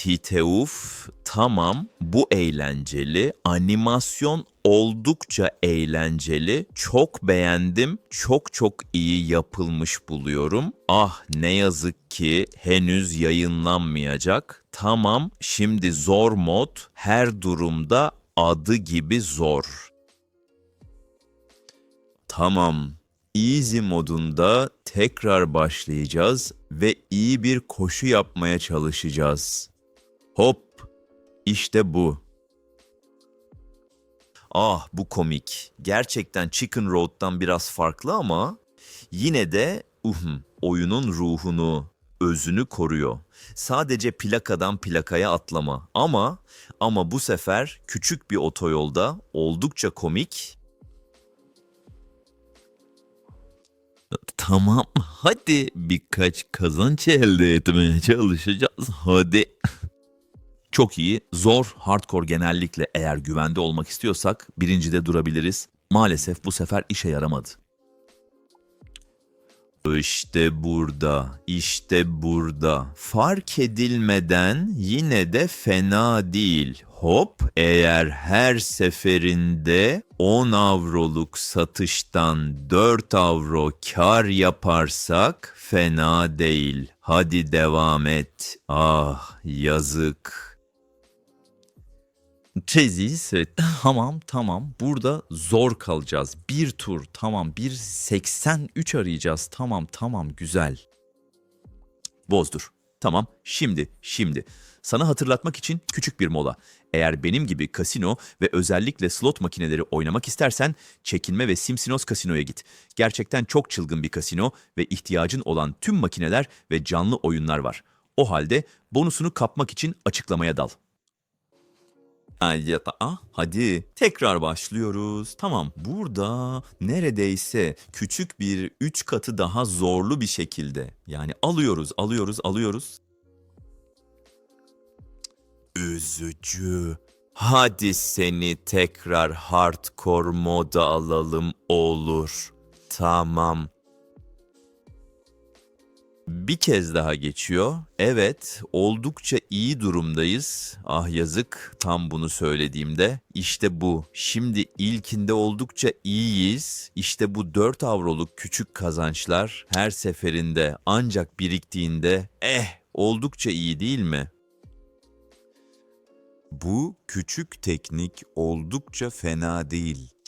Titeuf tamam bu eğlenceli. Animasyon oldukça eğlenceli. Çok beğendim. Çok çok iyi yapılmış buluyorum. Ah ne yazık ki henüz yayınlanmayacak. Tamam şimdi zor mod her durumda adı gibi zor. Tamam. Easy modunda tekrar başlayacağız ve iyi bir koşu yapmaya çalışacağız. Hop. İşte bu. Ah bu komik. Gerçekten Chicken Road'dan biraz farklı ama yine de uhum, oyunun ruhunu, özünü koruyor. Sadece plakadan plakaya atlama ama ama bu sefer küçük bir otoyolda oldukça komik Tamam, hadi birkaç kazanç elde etmeye çalışacağız. Hadi. Çok iyi. Zor, hardcore genellikle eğer güvende olmak istiyorsak birincide durabiliriz. Maalesef bu sefer işe yaramadı. İşte burada, işte burada. Fark edilmeden yine de fena değil. Hop, eğer her seferinde 10 avroluk satıştan 4 avro kar yaparsak fena değil. Hadi devam et. Ah, yazık. Teziz, tamam tamam burada zor kalacağız. Bir tur tamam 1.83 arayacağız tamam tamam güzel. Bozdur. Tamam şimdi şimdi. Sana hatırlatmak için küçük bir mola. Eğer benim gibi kasino ve özellikle slot makineleri oynamak istersen çekinme ve Simsinos Kasino'ya git. Gerçekten çok çılgın bir kasino ve ihtiyacın olan tüm makineler ve canlı oyunlar var. O halde bonusunu kapmak için açıklamaya dal. Ay, ya- Aa, hadi tekrar başlıyoruz. Tamam burada neredeyse küçük bir üç katı daha zorlu bir şekilde. Yani alıyoruz, alıyoruz, alıyoruz. Üzücü. Hadi seni tekrar hardcore moda alalım olur. Tamam. Bir kez daha geçiyor. Evet, oldukça iyi durumdayız. Ah yazık, tam bunu söylediğimde. İşte bu. Şimdi ilkinde oldukça iyiyiz. İşte bu 4 avroluk küçük kazançlar her seferinde ancak biriktiğinde eh oldukça iyi değil mi? Bu küçük teknik oldukça fena değil.